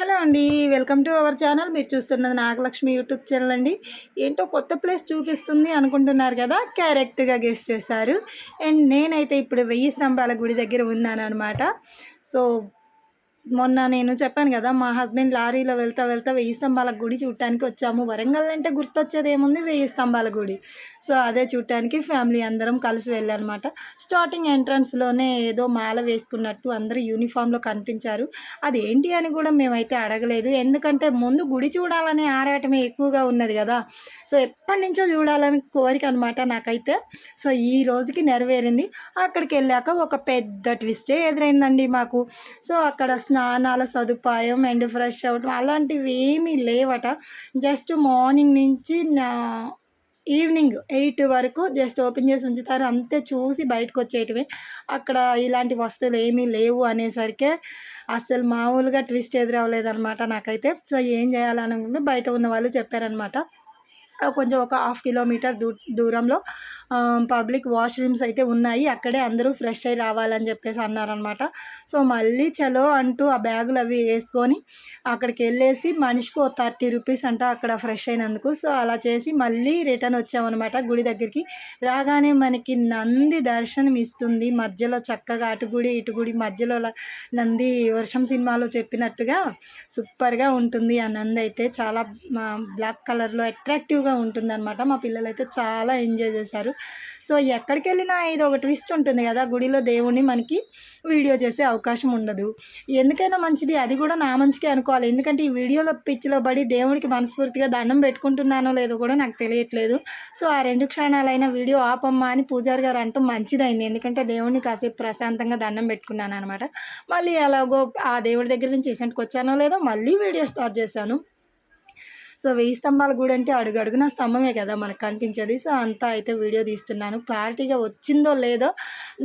Hello అండి welcome to our channel. మీరు చూస్తున్నది నాగలక్ష్మి యూట్యూబ్ ఛానల్ అండి. ఏంటో కొత్త ప్లేస్ చూపిస్తుంది అనుకుంటున్నారు కదా క్యారెక్ట్గా గెస్ట్ చేశారు. అండ్ నేనైతే ఇప్పుడు వెయ్యి స్తంభాల గుడి దగ్గర ఉన్నాను అనమాట సో మొన్న నేను చెప్పాను కదా మా హస్బెండ్ లారీలో వెళ్తా వెళ్తా వెయ్యి స్తంభాల గుడి చూడటానికి వచ్చాము. వరంగల్ అంటే గుర్తొచ్చేది ఏముంది? వెయ్యి స్తంభాల గుడి. సో అదే చూడటానికి ఫ్యామిలీ అందరం కలిసి వెళ్ళానమాట. స్టార్టింగ్ ఎంట్రన్స్లోనే ఏదో మాల వేసుకున్నట్టు అందరూ యూనిఫామ్లో కనిపించారు. అది ఏంటి అని కూడా మేమైతే అడగలేదు. ఎందుకంటే ముందు గుడి చూడాలనే ఆరాటమే ఎక్కువగా ఉన్నది కదా. సో ఎప్పటి నుంచో చూడాలని కోరిక అనమాట నాకైతే. సో ఈ రోజుకి నెరవేరింది. అక్కడికి వెళ్ళాక ఒక పెద్ద ట్విస్టే ఎదురైందండి మాకు. సో అక్కడ స్నానాల సదుపాయం అండ్ ఫ్రెష్ అవ్వటం అలాంటివి ఏమీ లేవట. జస్ట్ మార్నింగ్ నుంచి నా ఈవినింగ్ ఎయిట్ వరకు జస్ట్ ఓపెన్ చేసి ఉంచుతారు. అంతే చూసి బయటకు వచ్చేయటమే. అక్కడ ఇలాంటి వస్తువులు ఏమీ లేవు అనేసరికి అసలు మామూలుగా ట్విస్ట్ ఎదురవ్వలేదన్నమాట నాకైతే. సో ఏం చేయాలనుకుంటే బయట ఉన్న వాళ్ళు చెప్పారనమాట కొంచెం ఒక హాఫ్ కిలోమీటర్ దూ దూరంలో పబ్లిక్ వాష్రూమ్స్ అయితే ఉన్నాయి. అక్కడే అందరూ ఫ్రెష్ అయ్యి రావాలని చెప్పేసి అన్నారనమాట సో మళ్ళీ చలో అంటూ ఆ బ్యాగులు అవి వేసుకొని అక్కడికి వెళ్ళేసి మనిషికి ఒక థర్టీ రూపీస్ అంట అక్కడ ఫ్రెష్ అయినందుకు. సో అలా చేసి మళ్ళీ రిటర్న్ వచ్చామన్నమాట గుడి దగ్గరికి. రాగానే మనకి నంది దర్శనం ఇస్తుంది. మధ్యలో చక్కగా అటు గుడి ఇటు గుడి మధ్యలో నంది వర్షం సినిమాలో చెప్పినట్టుగా సూపర్గా ఉంటుంది. ఆ నంది అయితే చాలా బ్లాక్ కలర్లో అట్రాక్టివ్గా ఉంటుందన్నమాట. మా పిల్లలు అయితే చాలా ఎంజాయ్ చేశారు. సో ఎక్కడికి వెళ్ళినా ఇది ఒక ట్విస్ట్ ఉంటుంది కదా గుడిలో దేవుణ్ణి మనకి వీడియో చేసే అవకాశం ఉండదు. ఎందుకైనా మంచిది అది కూడా నా మంచికే అనుకోవాలి. ఎందుకంటే ఈ వీడియోలో పిచ్చిలో పడి దేవుడికి మనస్ఫూర్తిగా దండం పెట్టుకుంటున్నానో లేదో కూడా నాకు తెలియట్లేదు. సో ఆ రెండు క్షణాలైన వీడియో ఆపమ్మా అని పూజారి గారు అంటూ మంచిదైంది. ఎందుకంటే దేవుడిని కాసేపు ప్రశాంతంగా దండం పెట్టుకున్నాను అనమాట మళ్ళీ ఎలాగో ఆ దేవుడి దగ్గర నుంచి రీసెంట్కి వచ్చానో లేదో మళ్ళీ వీడియో స్టార్ట్ చేశాను. సో వెయ్యి స్తంభాల గుడి అంటే అడుగు అడుగున స్తంభమే కదా మనకు కనిపించేది. సో అంతా అయితే వీడియో తీస్తున్నాను. క్లారిటీగా వచ్చిందో లేదో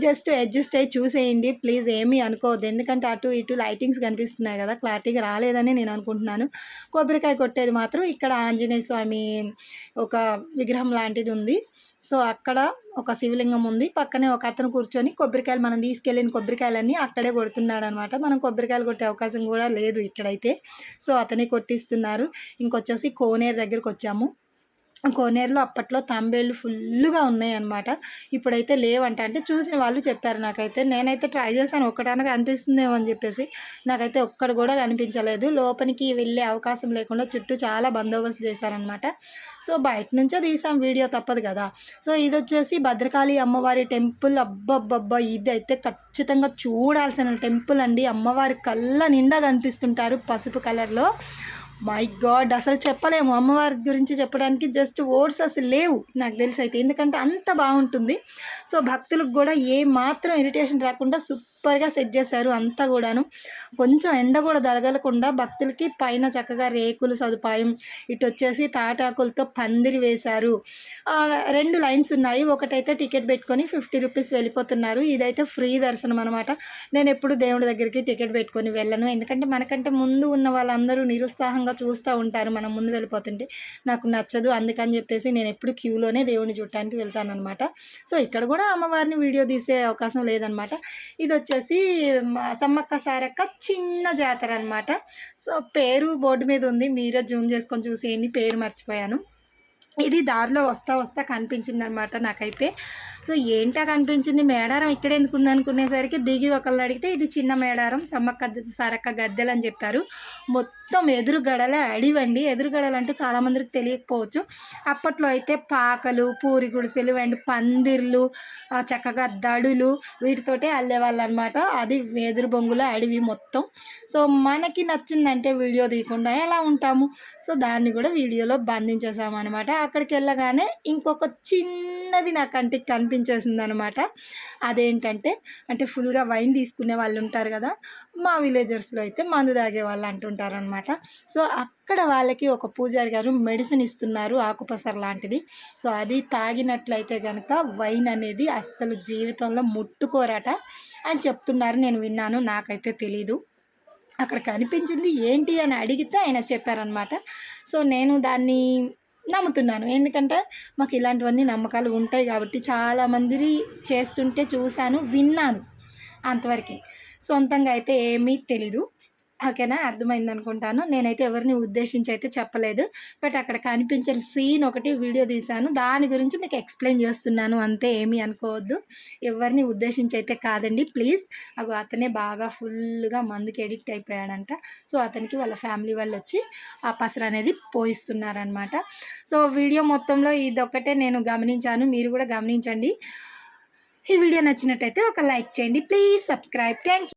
జస్ట్ అడ్జస్ట్ అయ్యి చూసేయండి. ప్లీజ్ ఏమీ అనుకోవద్దు. ఎందుకంటే అటు ఇటు లైటింగ్స్ కనిపిస్తున్నాయి కదా క్లారిటీగా రాలేదని నేను అనుకుంటున్నాను. కొబ్బరికాయ కొట్టేది మాత్రం ఇక్కడ ఆంజనేయ స్వామి ఒక విగ్రహం లాంటిది ఉంది. సో అక్కడ ఒక శివలింగం ఉంది. పక్కనే ఒక అతను కూర్చొని కొబ్బరికాయలు మనం తీసుకెళ్ళిన కొబ్బరికాయలన్నీ అక్కడే కొడుతున్నాడు అనమాట మనం కొబ్బరికాయలు కొట్టే అవకాశం కూడా లేదు ఇక్కడైతే. సో అతనే కొట్టిస్తున్నారు. ఇంకొచ్చేసి కోనేరు దగ్గరికి వచ్చాము కోనేరులో అప్పట్లో తాంబేళ్ళు ఫుల్గా ఉన్నాయి అనమాట ఇప్పుడైతే లేవంట. అంటే చూసిన వాళ్ళు చెప్పారు నాకైతే. నేనైతే ట్రై చేశాను. ఒక్కటానికి అనిపిస్తుందేమో అని చెప్పేసి. నాకైతే ఒక్కడు కూడా కనిపించలేదు. లోపలికి వెళ్ళే అవకాశం లేకుండా చుట్టూ చాలా బందోబస్తు చేశారనమాట సో బయట నుంచే తీసాం. వీడియో తప్పదు కదా. సో ఇది వచ్చేసి భద్రకాళి అమ్మవారి టెంపుల్. అబ్బబ్బబ్బా! ఇది అయితే ఖచ్చితంగా చూడాల్సిన టెంపుల్ అండి. అమ్మవారి కళ్ళ నిండా కనిపిస్తుంటారు పసుపు కలర్లో. మై గాడ్ అసలు చెప్పలేము. అమ్మవారి గురించి చెప్పడానికి జస్ట్ వర్డ్స్ అసలు లేవు నాకు తెలిసి అయితే. ఎందుకంటే అంత బాగుంటుంది. సో భక్తులకు కూడా ఏ మాత్రం ఇరిటేషన్ రాకుండా సూపర్గా సెట్ చేశారు అంతా కూడాను. కొంచెం ఎండ కూడా తగలకుండా భక్తులకి పైన చక్కగా రేకులు సదుపాయం ఇటు వచ్చేసి తాటాకులతో పందిరి వేశారు. రెండు లైన్స్ ఉన్నాయి. ఒకటైతే టికెట్ పెట్టుకొని ఫిఫ్టీ రూపీస్ వెళ్ళిపోతున్నారు. ఇదైతే ఫ్రీ దర్శనం అనమాట నేను ఎప్పుడు దేవుడి దగ్గరికి టికెట్ పెట్టుకొని వెళ్ళను. ఎందుకంటే మనకంటే ముందు ఉన్న వాళ్ళందరూ నిరుత్సాహంగా దూరంగా చూస్తూ ఉంటారు మనం ముందు వెళ్ళిపోతుంటే. నాకు నచ్చదు అందుకని చెప్పేసి నేను ఎప్పుడు క్యూలోనే దేవుడిని చూడటానికి వెళ్తాను అనమాట సో ఇక్కడ కూడా అమ్మవారిని వీడియో తీసే అవకాశం లేదనమాట ఇది వచ్చేసి సమ్మక్క సారక్క చిన్న జాతర అనమాట సో పేరు బోర్డు మీద ఉంది. మీరే జూమ్ చేసుకొని చూసేయండి పేరు మర్చిపోయాను. ఇది దారిలో వస్తా వస్తా కనిపించింది అనమాట నాకైతే. సో ఏంటా కనిపించింది? మేడారం ఇక్కడ ఎందుకు ఉందనుకునేసరికి దిగి ఒకళ్ళు అడిగితే ఇది చిన్న మేడారం సమ్మక్క సరక్క గద్దెలు అని చెప్పారు. మొత్తం ఎదురుగడలే అడివండి. ఎదురుగడలు అంటే చాలామందికి తెలియకపోవచ్చు. అప్పట్లో అయితే పాకలు పూరి గుడిసెలు అండ్ పందిర్లు చక్కగా దడులు వీటితోటే అల్లేవాళ్ళు అనమాట అది ఎదురు బొంగుల అడివి మొత్తం. సో మనకి నచ్చిందంటే వీడియో తీయకుండా ఎలా ఉంటాము? సో దాన్ని కూడా వీడియోలో బంధించేసాము అనమాట అక్కడికి వెళ్ళగానే ఇంకొక చిన్నది నా కంటికి కనిపించేసింది అనమాట అదేంటంటే అంటే ఫుల్గా వైన్ తీసుకునే వాళ్ళు ఉంటారు కదా మా విలేజర్స్లో అయితే మందు తాగే వాళ్ళు అంటుంటారు అనమాట సో అక్కడ వాళ్ళకి ఒక పూజారి గారు మెడిసిన్ ఇస్తున్నారు ఆకుపసర లాంటిది. సో అది తాగినట్లయితే కనుక వైన్ అనేది అస్సలు జీవితంలో ముట్టుకోరట అని చెప్తున్నారు. నేను విన్నాను నాకైతే తెలీదు. అక్కడ కనిపించింది ఏంటి అని అడిగితే ఆయన చెప్పారనమాట. సో నేను దాన్ని నమ్ముతున్నాను. ఎందుకంటే మాకు ఇలాంటివన్నీ నమ్మకాలు ఉంటాయి కాబట్టి చాలామంది చేస్తుంటే చూశాను విన్నాను అంతవరకు. సొంతంగా అయితే ఏమీ తెలీదు. ఓకేనా? అర్థమైంది అనుకుంటాను నేనైతే ఎవరిని ఉద్దేశించి అయితే చెప్పలేదు. బట్ అక్కడ కనిపించిన సీన్ ఒకటి వీడియో తీశాను. దాని గురించి మీకు ఎక్స్ప్లెయిన్ చేస్తున్నాను. అంతే ఏమీ అనుకోవద్దు. ఎవరిని ఉద్దేశించి అయితే కాదండి. ప్లీజ్ అగో అతనే బాగా ఫుల్గా మందుకి ఎడిక్ట్ అయిపోయాడంట. సో అతనికి వాళ్ళ ఫ్యామిలీ వాళ్ళు వచ్చి ఆ పసరు అనేది పోయిస్తున్నారనమాట. సో వీడియో మొత్తంలో ఇదొక్కటే నేను గమనించాను. మీరు కూడా గమనించండి. ఈ వీడియో నచ్చినట్టయితే ఒక లైక్ చేయండి. Please subscribe. థ్యాంక్